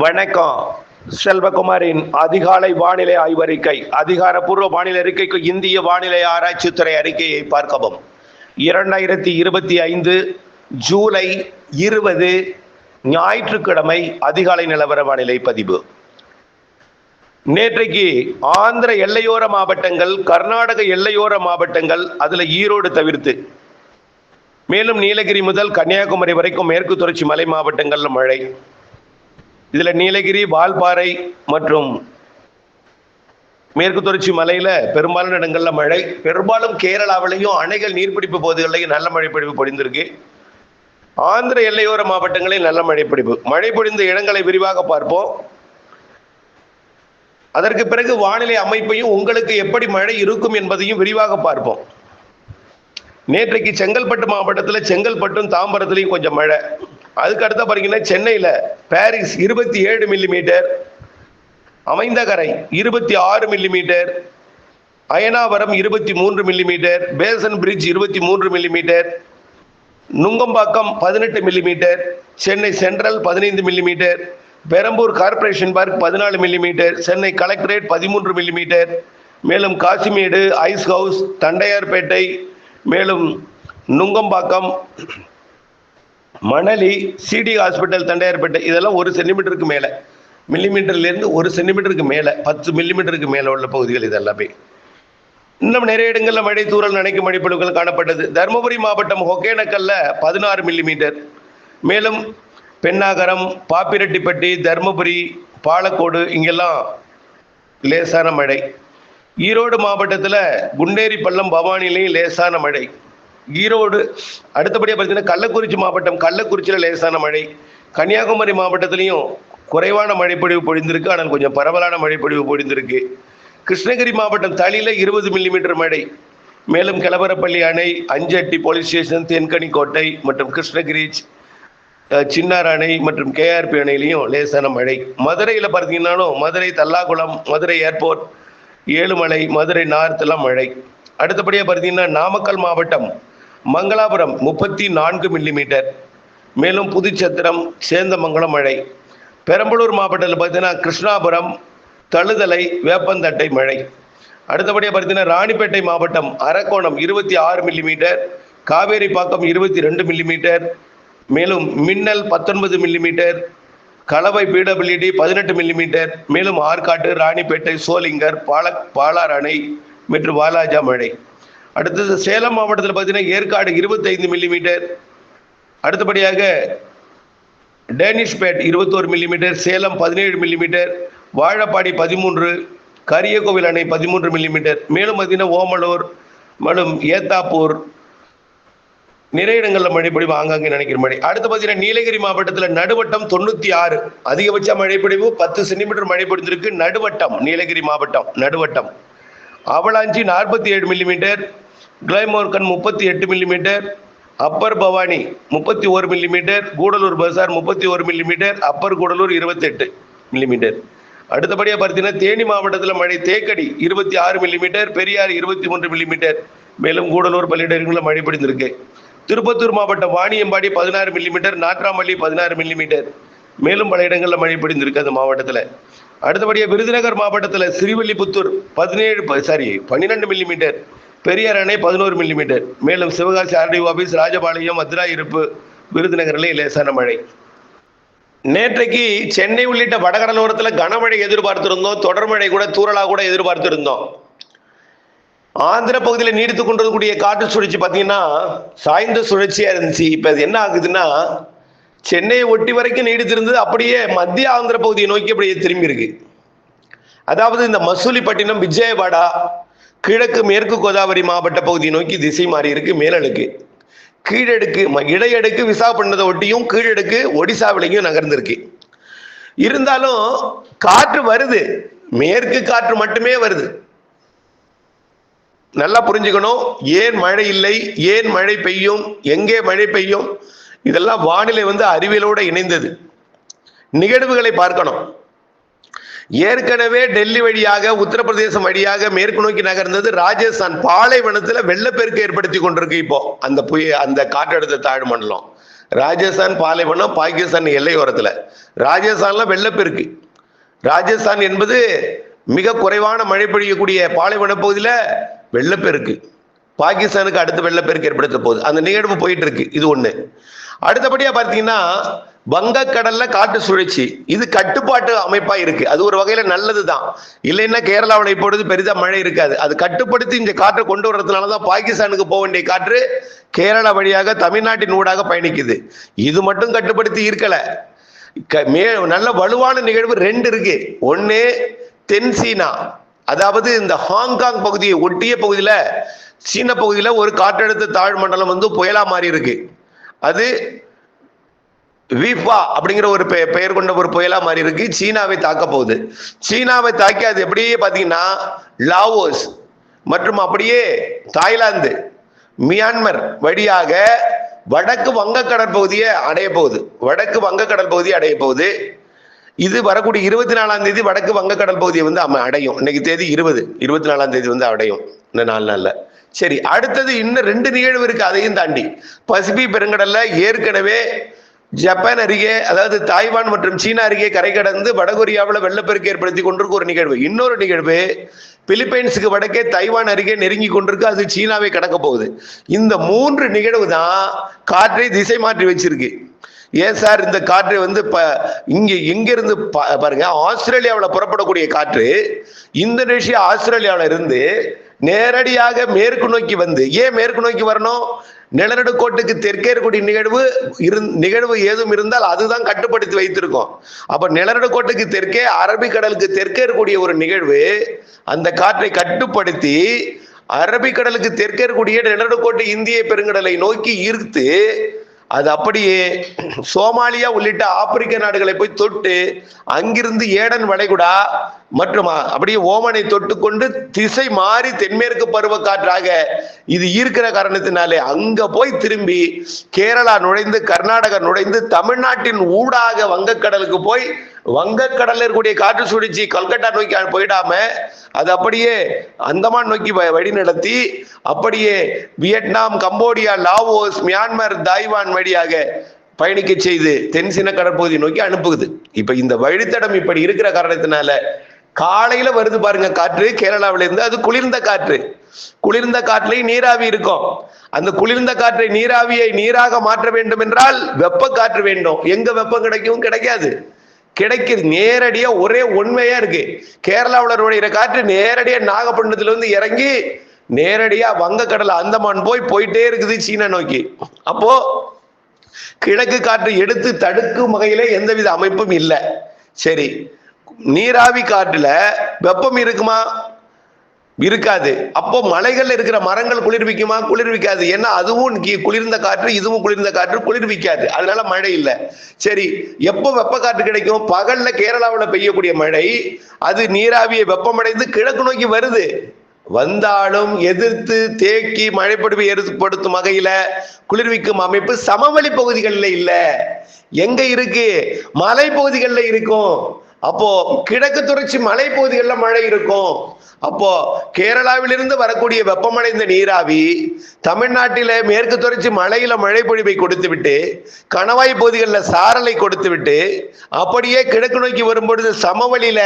வணக்கம். செல்வகுமாரின் அதிகாலை வானிலை ஆய்வறிக்கை அதிகாரப்பூர்வ வானிலை அறிக்கைக்கு இந்திய வானிலை ஆராய்ச்சித்துறை அறிக்கையை பார்க்கவும். இரண்டாயிரத்தி இருபத்தி ஐந்து ஜூலை இருபது ஞாயிற்றுக்கிழமை அதிகாலை நிலவர வானிலை பதிவு. நேற்றைக்கு ஆந்திர எல்லையோர மாவட்டங்கள் கர்நாடக எல்லையோர மாவட்டங்கள் அதில் ஈரோடு தவிர்த்து மேலும் நீலகிரி முதல் கன்னியாகுமரி வரைக்கும் மேற்கு தொடர்ச்சி மலை மாவட்டங்களில் மழை இதில் நீலகிரி வால்பாறை மற்றும் மேற்கு தொடர்ச்சி மலையில பெரும்பாலான இடங்கள்ல மழை. பெரும்பாலும் கேரளாவிலையும் அணைகள் நீர்பிடிப்பு பகுதிகளிலையும் நல்ல மழை பொழிவு பொழிந்திருக்கு. ஆந்திர எல்லையோர மாவட்டங்களில் நல்ல மழை பொழிவு மழை பொழிந்த இடங்களை விரிவாக பார்ப்போம். அதற்கு பிறகு வானிலை அமைப்பையும் உங்களுக்கு எப்படி மழை இருக்கும் என்பதையும் விரிவாக பார்ப்போம். நேற்றைக்கு செங்கல்பட்டு மாவட்டத்தில் செங்கல்பட்டும் தாம்பரத்துலையும் கொஞ்சம் மழை. அதுக்கு அடுத்த பார்த்தீங்கன்னா சென்னையில் பாரிஸ் இருபத்தி ஏழு மில்லிமீட்டர் அமைந்தகரை இருபத்தி ஆறு மில்லிமீட்டர் அயனாவரம் இருபத்தி மூன்று மில்லிமீட்டர் பேசன் பிரிட்ஜ் இருபத்தி மூன்று மில்லிமீட்டர் நுங்கம்பாக்கம் பதினெட்டு மில்லிமீட்டர் சென்னை சென்ட்ரல் பதினைந்து மில்லிமீட்டர் பெரம்பூர் கார்ப்பரேஷன் பார்க் பதினாலு மில்லிமீட்டர் சென்னை கலெக்டரேட் பதிமூன்று மில்லிமீட்டர் மேலும் காசிமேடு ஐஸ் ஹவுஸ் தண்டையார்பேட்டை மேலும் நுங்கம்பாக்கம் மணலி சிடி ஹாஸ்பிட்டல் தண்டையார்பேட்டை இதெல்லாம் ஒரு சென்டிமீட்டருக்கு மேலே. மில்லிமீட்டர்லேருந்து ஒரு சென்டிமீட்டருக்கு மேலே பத்து மில்லிமீட்டருக்கு மேலே உள்ள பகுதிகள் இதெல்லாமே. இன்னும் நிறைய இடங்களில் மழை தூறல் நினைக்கும் மழைப்பொழிவுகள் காணப்பட்டது. தருமபுரி மாவட்டம் ஒகேனக்கல்ல பதினாறு மில்லிமீட்டர். மேலும் பெண்ணாகரம் பாப்பிரெட்டிப்பட்டி தருமபுரி பாலக்கோடு இங்கெல்லாம் லேசான மழை. ஈரோடு மாவட்டத்தில் குண்டேரி பள்ளம் பவானிலையும் லேசான மழை. ஈரோடு அடுத்தபடியாக பார்த்தீங்கன்னா கள்ளக்குறிச்சி மாவட்டம் கள்ளக்குறிச்சியில் லேசான மழை கன்னியாகுமரி மாவட்டத்திலையும் குறைவான மழைப்பொழிவு பொழிந்திருக்கு. ஆனால் கொஞ்சம் பரவலான மழைப்பொழிவு பொழிந்திருக்கு. கிருஷ்ணகிரி மாவட்டம் தளியில் இருபது மில்லிமீட்டர் மழை. மேலும் கிளவரப்பள்ளி அணை அஞ்சட்டி போலீஸ் ஸ்டேஷன் தென்கனி கோட்டை மற்றும் கிருஷ்ணகிரி சின்னார் அணை மற்றும் கேஆர்பி அணையிலையும் லேசான மழை. மதுரையில் பார்த்தீங்கன்னாலும் மதுரை தல்லாகுளம் மதுரை ஏர்போர்ட் ஏழுமலை மதுரை நார்த்தெல்லாம் மழை. அடுத்தபடியாக பார்த்தீங்கன்னா நாமக்கல் மாவட்டம் மங்களாபுரம் முப்பத்தி நான்கு மில்லிமீட்டர். மேலும் புதுச்சத்திரம் சேந்தமங்கலம் மழை. பெரம்பலூர் மாவட்டத்தில் பார்த்தீங்கன்னா கிருஷ்ணாபுரம் தழுதலை வேப்பந்தட்டை மழை. அடுத்தபடியாக பார்த்தீங்கன்னா ராணிப்பேட்டை மாவட்டம் அரக்கோணம் இருபத்தி ஆறு மில்லிமீட்டர் காவேரி பாக்கம் இருபத்தி ரெண்டு மில்லிமீட்டர் மேலும் மின்னல் பத்தொன்பது மில்லிமீட்டர் கலவை பிடபிள்யூடி பதினெட்டு மில்லிமீட்டர் மேலும் ஆற்காட்டு ராணிப்பேட்டை சோளிங்கர் பால பாலார் அணை மற்றும் வாலாஜா மழை. அடுத்தது சேலம் மாவட்டத்தில் பார்த்தீங்கன்னா ஏற்காடு இருபத்தைந்து மில்லிமீட்டர் அடுத்தபடியாக டேனிஷ்பேட் இருபத்தோரு மில்லிமீட்டர் சேலம் பதினேழு மில்லிமீட்டர் வாழப்பாடி பதிமூன்று கரியகோவில் அணை பதிமூன்று மில்லிமீட்டர் மேலும் பார்த்தீங்கன்னா ஓமலூர் மேலும் ஏத்தாப்பூர் நிறைய இடங்களில் மழைப்பொழிவு ஆங்காங்கே நினைக்கிற மழை. அடுத்து பார்த்தீங்கன்னா நீலகிரி மாவட்டத்தில் நடுவட்டம் தொண்ணூற்றி ஆறு அதிகபட்ச மழைப்பொழிவு பத்து சென்டிமீட்டர் மழை பொழிந்திருக்கு. நடுவட்டம் நீலகிரி மாவட்டம் நடுவட்டம். அவலாஞ்சி நாற்பத்தி ஏழு மில்லிமீட்டர் கிளைமோர்கன் முப்பத்தி எட்டு மில்லிமீட்டர் அப்பர் பவானி முப்பத்தி ஒரு மில்லிமீட்டர் கூடலூர் பசார் முப்பத்தி ஒரு மில்லிமீட்டர் அப்பர் கூடலூர் இருபத்தெட்டு மில்லிமீட்டர் அடுத்தபடியாக பார்த்தீங்கன்னா தேனி மாவட்டத்தில் மழை தேக்கடி இருபத்தி ஆறு மில்லிமீட்டர் பெரியார் இருபத்தி மூன்று மில்லிமீட்டர் மேலும் கூடலூர் பள்ளியிடங்களில் மழை பிடிந்திருக்கு திருப்பத்தூர் மாவட்டம் வாணியம்பாடி பதினாறு மில்லிமீட்டர் நாட்ராமல்லி பதினாறு மில்லிமீட்டர் மேலும் பல இடங்களில் மழை பிடிந்திருக்கு அந்த மாவட்டத்தில். அடுத்தபடியாக விருதுநகர் மாவட்டத்தில் சிறுவில்லிபுத்தூர் பதினேழு சாரி பன்னிரெண்டு மில்லிமீட்டர் பெரியார் அணை பதினோரு மில்லிமீட்டர் மேலும் சிவகாசி ஆர்டிஓ ஆபீஸ் ராஜபாளையம் மதுரா இருப்பு விருதுநகரிலே லேசான மழை. நேற்றைக்கு சென்னை உள்ளிட்ட வடகடலோரத்தில் கனமழை எதிர்பார்த்திருந்தோம். தொடர் மழை கூட தூரலாக கூட எதிர்பார்த்திருந்தோம். ஆந்திர பகுதியில் நீடித்து கொண்டிருக்கக்கூடிய காற்று சுழற்சி பார்த்தீங்கன்னா சாய்ந்த சுழற்சியாக இருந்துச்சு. இப்போ அது என்ன ஆகுதுன்னா சென்னையை ஒட்டி வரைக்கும் நீடித்திருந்தது. அப்படியே மத்திய ஆந்திர பகுதியை நோக்கி அப்படியே திரும்பி இருக்கு. அதாவது இந்த மசூலிப்பட்டினம் விஜயவாடா கிழக்கு மேற்கு கோதாவரி மாவட்ட பகுதியை நோக்கி திசை மாறி இருக்கு மேலடுக்கு. கீழடுக்கு ம- இடையடுக்கு விசாகப்பட்டினத்தை ஒட்டியும் கீழடுக்கு ஒடிசாவிலையும் நகர்ந்திருக்கு. இருந்தாலும் காற்று வருது. மேற்கு காற்று மட்டுமே வருது. நல்லா புரிஞ்சுக்கணும். ஏன் மழை இல்லை? ஏன் மழை பெய்யும்? எங்கே மழை பெய்யும்? இதெல்லாம் வானிலை வந்து அறிவியலோடு இணைந்தது. நிகழ்வுகளை பார்க்கணும். ஏற்கனவே டெல்லி வழியாக உத்தரப்பிரதேசம் வழியாக மேற்கு நோக்கி நகர்ந்தது ராஜஸ்தான். பாலைவனத்துல வெள்ளப்பெருக்கு ஏற்படுத்தி கொண்டிருக்கு இப்போ. அந்த புய அந்த காற்றழுத்த தாழ்வு மண்டலம். ராஜஸ்தான் பாலைவனம் பாகிஸ்தான் எல்லையோரத்துல. ராஜஸ்தான்ல வெள்ளப்பெருக்கு ராஜஸ்தான் என்பது மிக குறைவான மழை பொழியக்கூடிய பாலைவன பகுதியில வெள்ளப்பெருக்கு பாகிஸ்தானுக்கு அடுத்து வெள்ளப்பெருக்கு ஏற்படுத்த போகுது. அந்த நிகழ்வு போயிட்டு இருக்கு. இது ஒண்ணு. அடுத்தபடியா பார்த்தீங்கன்னா வங்கக்கடல்ல காற்று சுழற்சி. இது கட்டுப்பாட்டு அமைப்பா இருக்கு. அது ஒரு வகையில நல்லது தான் இல்லைன்னா கேரளாவில் இப்பொழுது பெரிதா மழை இருக்காது. அது கட்டுப்படுத்தி இந்த காற்றை கொண்டு வர்றதுனால தான் பாகிஸ்தானுக்கு போக வேண்டிய காற்று கேரளா வழியாக தமிழ்நாட்டின் ஊடாக பயணிக்குது. இது மட்டும் கட்டுப்படுத்தி இருக்கல. க- மே நல்ல வலுவான நிகழ்வு ரெண்டு இருக்கு. ஒன்று தென் சீனா. அதாவது இந்த ஹாங்காங் பகுதியை ஒட்டிய பகுதியில சீன பகுதியில ஒரு காற்றழுத்த தாழ்மண்டலம் வந்து புயலா மாறி இருக்கு அது வீஃபா அப்படிங்கிற ஒரு பெ- பெயர் கொண்ட ஒரு புயலா மாறி இருக்கு. சீனாவை தாக்க போகுது. சீனாவை தாக்கி அது எப்படியே பார்த்தீங்கன்னா லாவோஸ் மற்றும் அப்படியே தாய்லாந்து மியான்மர் வழியாக வடக்கு வங்கக்கடல் பகுதியை அடைய போகுது. வடக்கு வங்கக்கடல் பகுதியை அடைய போகுது. இது வரக்கூடிய இருபத்தி நாலாம் தேதி வடக்கு வங்கக்கடல் பகுதியை வந்து அடையும். இன்னைக்கு தேதி இருபது. இருபத்தி நாலாம் தேதி வந்து அடையும். இந்த நாலு நாளில். சரி அடுத்தது இன்னும் ரெண்டு நிகழ்வு இருக்கு. அதையும் தாண்டி. பசிபிக் பெருங்கடல்ல ஏற்கனவே ஜப்பான் அருகே அதாவது தாய்வான் மற்றும் சீனா அருகே கரை கடந்து வடகொரியாவில் வெள்ளப்பெருக்கு ஏற்படுத்தி கொண்டிருக்க ஒரு நிகழ்வு. இன்னொரு நிகழ்வு பிலிப்பைன்ஸுக்கு வடக்கே தைவான் அருகே நெருங்கி கொண்டிருக்கு அது சீனாவை கடக்க போகுது. இந்த மூன்று நிகழ்வு தான் காற்றை திசை மாற்றி வச்சிருக்கு. ஏன் சார் இந்த காற்று வந்து ப இங்க எங்கிருந்து பா- பாருங்க ஆஸ்திரேலியாவில் புறப்படக்கூடிய காற்று இந்தோனேஷியா ஆஸ்திரேலியாவில் இருந்து நேரடியாக மேற்கு நோக்கி வந்து ஏன் மேற்கு நோக்கி வரணும்? நிலநடுக்கோட்டுக்கு தெற்கே இருக்கக்கூடிய நிகழ்வு இருந் நிகழ்வு ஏதும் இருந்தால் அதுதான் கட்டுப்படுத்தி வைத்திருக்கோம். அப்ப நிலநடுக்கோட்டுக்கு தெற்கே அரபிக்கடலுக்கு தெற்கே இருக்கக்கூடிய ஒரு நிகழ்வு அந்த காற்றை கட்டுப்படுத்தி அரபிக்கடலுக்கு தெற்கே இருக்கக்கூடிய நிலநடுக்கோட்டு இந்திய பெருங்கடலை நோக்கி ஈர்த்து அது அப்படியே சோமாலியா உள்ளிட்ட ஆப்பிரிக்க நாடுகளை போய் தொட்டு அங்கிருந்து ஏடன் வளைகுடா மற்றும் அப்படியே ஓமனை தொட்டு கொண்டு திசை மாறி தென்மேற்கு பருவக்காற்றாக இது ஈர்க்கிற காரணத்தினாலே அங்க போய் திரும்பி கேரளா நுழைந்து கர்நாடகா நுழைந்து தமிழ்நாட்டின் ஊடாக வங்கக்கடலுக்கு போய் வங்கக்கடல்ல இருக்கக்கூடிய காற்று சுழற்சி கல்கட்டா நோக்கி போயிடாம அது அப்படியே அந்தமான் நோக்கி வ- வழி நடத்தி அப்படியே Vietnam Cambodia Laos Myanmar Taiwan வழியாக பயணிக்க செய்து தென்சின கடற்பகுதி நோக்கி அனுப்புகுது. இப்ப இந்த வழித்தடம் இப்படி இருக்கிற காரணத்தினால காலையில வருது பாருங்க காற்று. கேரளாவில இருந்து அது குளிர்ந்த காற்று. குளிர்ந்த காற்றுலையும் நீராவி இருக்கும். அந்த குளிர்ந்த காற்றை நீராவியை நீராக மாற்ற வேண்டும் என்றால் வெப்ப காற்று வேண்டும். எங்க வெப்பம் கிடைக்கும்? கிடைக்காது. கிடைக்குது. நேரடியா ஒரே உண்மையா இருக்கு. கேரளாவில் நுழையிற காற்று நேரடியா நாகப்பட்டினத்துல இருந்து இறங்கி நேரடியா வங்கக்கடல் அந்தமான் போய் போயிட்டே இருக்குது சீனா நோக்கி. அப்போ கிழக்கு காற்று எடுத்து தடுக்கும் வகையில எந்தவித அமைப்பும் இல்லை. சரி. நீராவி காற்றுல வெப்பம் இருக்குமா? இருக்காது. அப்போ மலைகள்ல இருக்கிற மரங்கள் குளிர்விக்குமா? குளிர்விக்காது. ஏன்னா அதுவும் குளிர்ந்த காற்று இதுவும் குளிர்ந்த காற்று குளிர்விக்காது. அதனால மழை இல்லை. சரி எப்போ வெப்ப காற்று கிடைக்கும்? பகல்ல கேரளாவில் பெய்யக்கூடிய மழை அது நீராவியை வெப்பமடைந்து கிழக்கு நோக்கி வருது. வந்தாலும் எதிர்த்து தேக்கி மழைப்படுவை ஏற்படுத்தும் வகையில குளிர்விக்கும் அமைப்பு சமவெளி பகுதிகளில் இல்லை. எங்க இருக்கு? மலை பகுதிகளில் இருக்கும். அப்போ கிழக்கு தொடர்ச்சி மலை பகுதிகளில் மழை இருக்கும். அப்போ கேரளாவிலிருந்து வரக்கூடிய வெப்பமடைந்த நீராவி தமிழ்நாட்டில மேற்கு தொடர்ச்சி மலையில மழை பொழிவை கொடுத்து விட்டு கணவாய் பகுதிகளில் சாரலை கொடுத்து விட்டு அப்படியே கிழக்கு நோக்கி வரும்பொழுது சமவெளியில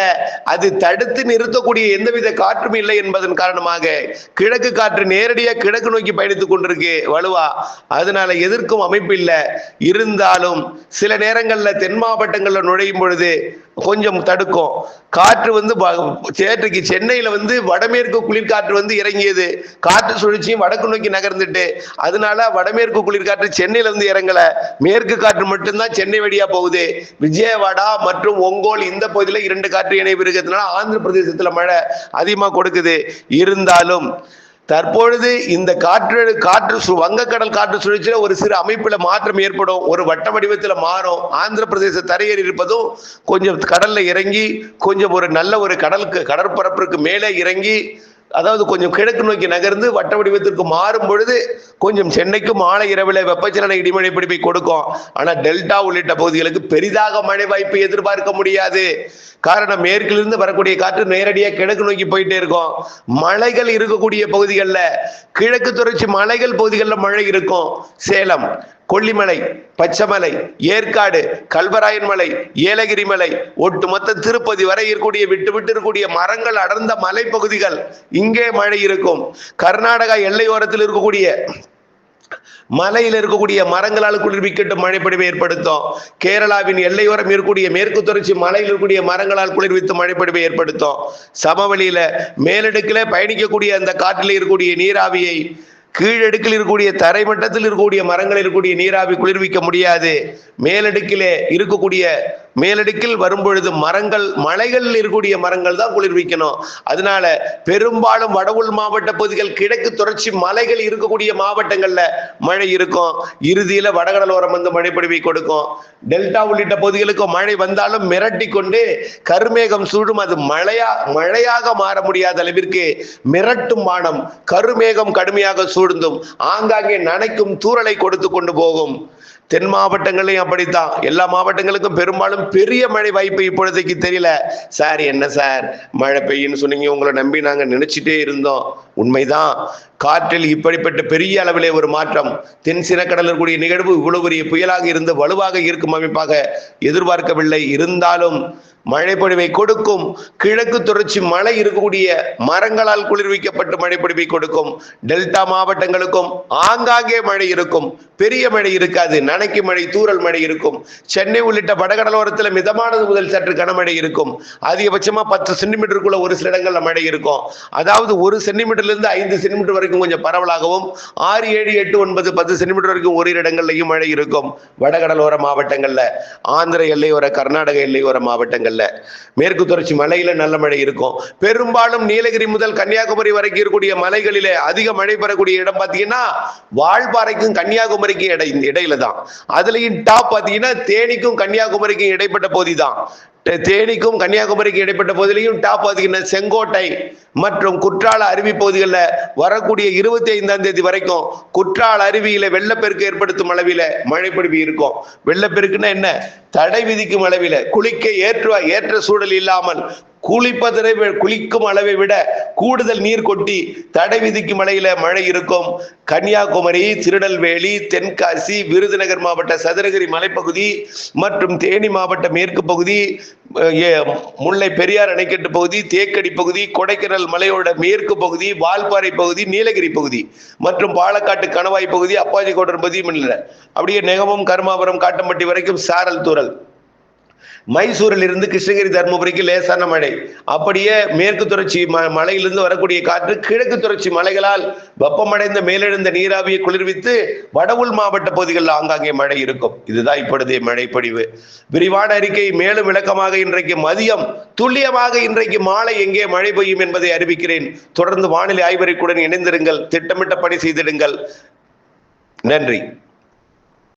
அது தடுத்து நிறுத்தக்கூடிய எந்தவித காற்றும் இல்லை என்பதன் காரணமாக கிழக்கு காற்று நேரடியாக கிழக்கு நோக்கி பயணித்துக் கொண்டிருக்கு வலுவா. அதனால எதிர்க்கும் அமைப்பு இல்லை. இருந்தாலும் சில நேரங்களில் தென் மாவட்டங்களில் நுழையும் பொழுது கொஞ்சம் தடுக்கும். காற்று வந்து ப- சேற்றுக்கு சென்னையில வந்து வடமேற்கு குளிர்காற்று வந்து இறங்கியது. காற்று சுழற்சியும் வடக்கு நோக்கி நகர்ந்துட்டு அதனால வடமேற்கு குளிர்காற்று சென்னையில இருந்து இறங்கல. மேற்கு காற்று மட்டும்தான் சென்னை வழியா போகுது. விஜயவாடா மற்றும் ஒங்கோல் இந்த பகுதியில இரண்டு காற்று இணைவு இருக்கிறதுனால ஆந்திர பிரதேசத்துல மழை அதிகமா கொடுக்குது. இருந்தாலும் தற்பொழுது இந்த காற்று காற்று சு- வங்கக்கடல் காற்று சுழற்சியில ஒரு சிறு அமைப்புல மாற்றம் ஏற்படும். ஒரு வட்ட வடிவத்துல மாறும். ஆந்திர பிரதேச தரையேறி இருப்பதும் கொஞ்சம் கடல்ல இறங்கி கொஞ்சம் ஒரு நல்ல ஒரு கடலுக்கு கடற்பரப்பிற்கு மேலே இறங்கி அதாவது கொஞ்சம் கிழக்கு நோக்கி நகர்ந்து வட்ட வடிவத்திற்கு மாறும் பொழுது கொஞ்சம் சென்னைக்கு மாலை இரவில் வெப்பச்சலன இடிமழை பிடிப்பை கொடுக்கும். ஆனா டெல்டா உள்ளிட்ட பகுதிகளுக்கு பெரிதாக மழை வாய்ப்பு எதிர்பார்க்க முடியாது. காரணம் மேற்கிலிருந்து வரக்கூடிய காற்று நேரடியாக கிழக்கு நோக்கி போயிட்டே இருக்கும். மலைகள் இருக்கக்கூடிய பகுதிகளில் கிழக்கு தொடர்ச்சி மலைகள் பகுதிகளில் மழை இருக்கும். சேலம் கொல்லிமலை பச்சைமலை ஏற்காடு கல்வராயன் மலை ஏலகிரி மலை ஒட்டுமொத்த திருப்பதி வரை இருக்கக்கூடிய விட்டு விட்டு இருக்கக்கூடிய மரங்கள் அடர்ந்த மலைப்பகுதிகள் இங்கே மழை இருக்கும். கர்நாடகா எல்லையோரத்தில் இருக்கக்கூடிய மலையில் இருக்கக்கூடிய மரங்களால் குளிர்விக்கட்டும் மழைப்பொழிவை ஏற்படுத்தும். கேரளாவின் எல்லையோரம் இருக்கக்கூடிய மேற்கு தொடர்ச்சி மலையில் இருக்கக்கூடிய மரங்களால் குளிர்வித்து மழைப்பொழிவை ஏற்படுத்தும். சமவெளியில மேலடுக்கில பயணிக்கக்கூடிய அந்த காற்றில் இருக்கக்கூடிய நீராவியை கீழடுக்கில் இருக்கக்கூடிய தரைமட்டத்தில் இருக்கக்கூடிய மரங்களில் இருக்கக்கூடிய நீராவி குளிர்விக்க முடியாது. மேலடுக்கிலே இருக்கக்கூடிய மேலடுக்கில் வரும்பொழுது மரங்கள் மலைகளில் இருக்கக்கூடிய மரங்கள் தான் குளிர்விக்கணும். அதனால பெரும்பாலும் வடவுள் மாவட்ட பகுதிகள் கிழக்கு தொடர்ச்சி மலைகள் இருக்கக்கூடிய மாவட்டங்கள்ல மழை இருக்கும். இறுதியில வடகடலோரம் வந்து மழை பொழிவை கொடுக்கும். டெல்டா உள்ளிட்ட பகுதிகளுக்கு மழை வந்தாலும் மிரட்டி கொண்டு கருமேகம் சூடும். அது மழையா மழையாக மாற முடியாத அளவிற்கு மிரட்டும் வானம் கருமேகம் கடுமையாக சூழ்ந்தும் ஆங்காங்கே நனைக்கும் தூறலை கொடுத்து கொண்டு போகும். தென் மாவட்டங்களையும் அப்படித்தான். எல்லா மாவட்டங்களுக்கும் பெரும்பாலும் பெரிய மழை வாய்ப்பு இப்பொழுதைக்கு தெரியல. சார் என்ன சார்? மழை பெய்யுன்னு சொன்னீங்க. உங்களை நம்பி நாங்கள் நினைச்சிட்டே இருந்தோம். உண்மைதான். காற்றில் இப்படிப்பட்ட பெரிய அளவிலே ஒரு மாற்றம் தென் சிறக்கடலுக்குரிய நிகழ்வு இவ்வளவு பெரிய புயலாக இருந்து வலுவாக இருக்கும் அமைப்பாக எதிர்பார்க்கவில்லை. இருந்தாலும் மழைப்பொழிவை கொடுக்கும் கிழக்கு தொடர்ச்சி மலை இருக்கக்கூடிய மரங்களால் குளிர்விக்கப்பட்டு மழைப்பொழிவை கொடுக்கும் டெல்டா மாவட்டங்களுக்கும் ஆங்காங்கே மழை இருக்கும். பெரிய மழை இருக்காது நனைக்கு மழை தூரல் மழை இருக்கும். சென்னை உள்ளிட்ட வடகடலோரத்தில் மிதமானது முதல் சற்று கனமழை இருக்கும். அதிகபட்சமா பத்து சென்டிமீட்டருக்குள்ள ஒரு சில இடங்கள்ல மழை இருக்கும். அதாவது ஒரு சென்டிமீட்டர் இருந்து ஐந்து சென்டிமீட்டர் வரைக்கும் கொஞ்சம் பரவலாகவும் ஆறு ஏழு எட்டு ஒன்பது பத்து சென்டிமீட்டர் வரைக்கும் ஓரிரு இடங்கள்லையும் மழை இருக்கும். வடகடலோர மாவட்டங்கள்ல ஆந்திர எல்லையோர கர்நாடக எல்லையோர மாவட்டங்கள்ல. மேற்கு தொடர்ச்சி மலையில நல்ல மழை இருக்கும். பெரும்பாலும் நீலகிரி முதல் கன்னியாகுமரி வரைக்கும் இருக்கக்கூடிய மலைகளிலே அதிக மழை பெறக்கூடிய இடம் பாத்தீங்கன்னா வால்பாறைக்கும் கன்னியாகுமரிக்கும் இடை இடையில தான் அதுலயும் டாப் பாத்தீங்கன்னா தேனிக்கும் கன்னியாகுமரிக்கும் இடைப்பட்ட பகுதி தான் தேனிக்கும் கன்னியாகுமரிக்கும் இடைப்பட்ட பகுதியிலையும் டாப் பாத்தீங்கன்னா செங்கோட்டை மற்றும் குற்றால அருவி பகுதிகளில் வரக்கூடிய இருபத்தி ஐந்தாம் தேதி வரைக்கும் குற்றால அருவியில வெள்ளப்பெருக்கு ஏற்படுத்தும் அளவில மழைப்பொழிவு இருக்கும். வெள்ளப்பெருக்குன்னா என்ன? தடை விதிக்கும் அளவில குளிக்க ஏற்ற ஏற்ற சூழல் இல்லாமல் குளிப்பதை குளிக்கும் அளவை விட கூடுதல் நீர் கொட்டி தடை விதிக்கும் மழையில மழை இருக்கும். கன்னியாகுமரி திருநெல்வேலி தென்காசி விருதுநகர் மாவட்ட சதுரகிரி மலைப்பகுதி மற்றும் தேனி மாவட்ட மேற்கு பகுதி முல்லை பெரியார் அணைக்கட்டு பகுதி தேக்கடி பகுதி கொடைக்கானல் மலையோட மேற்கு பகுதி வால்பாறை பகுதி நீலகிரி பகுதி மற்றும் பாலக்காட்டு கணவாய் பகுதி அப்பாஜி கோட்டர் பகுதி அப்படியே நெகமும் கருமாபுரம் காட்டம்பட்டி வரைக்கும் சாரல் தூரல் மைசூரில் இருந்து கிருஷ்ணகிரி தருமபுரிக்கு லேசான மழை. அப்படியே மேற்கு தொடர்ச்சி ம- மலையிலிருந்து வரக்கூடிய காற்று கிழக்கு தொடர்ச்சி மலைகளால் வெப்பமடைந்த மேலெழுந்த நீராவியை குளிர்வித்து வடவுள் மாவட்ட பகுதிகளில் ஆங்காங்கே மழை இருக்கும். இதுதான் இப்பொழுதைய மழை பொழிவு விரிவான அறிக்கை மேலும் விளக்கமாக இன்றைக்கு மதியம் துல்லியமாக இன்றைக்கு மாலை எங்கே மழை பெய்யும் என்பதை அறிவிக்கிறேன். தொடர்ந்து வானிலை ஆய்வறிக்குடன் இணைந்திருங்கள். திட்டமிட்ட பணி செய்திடுங்கள். நன்றி.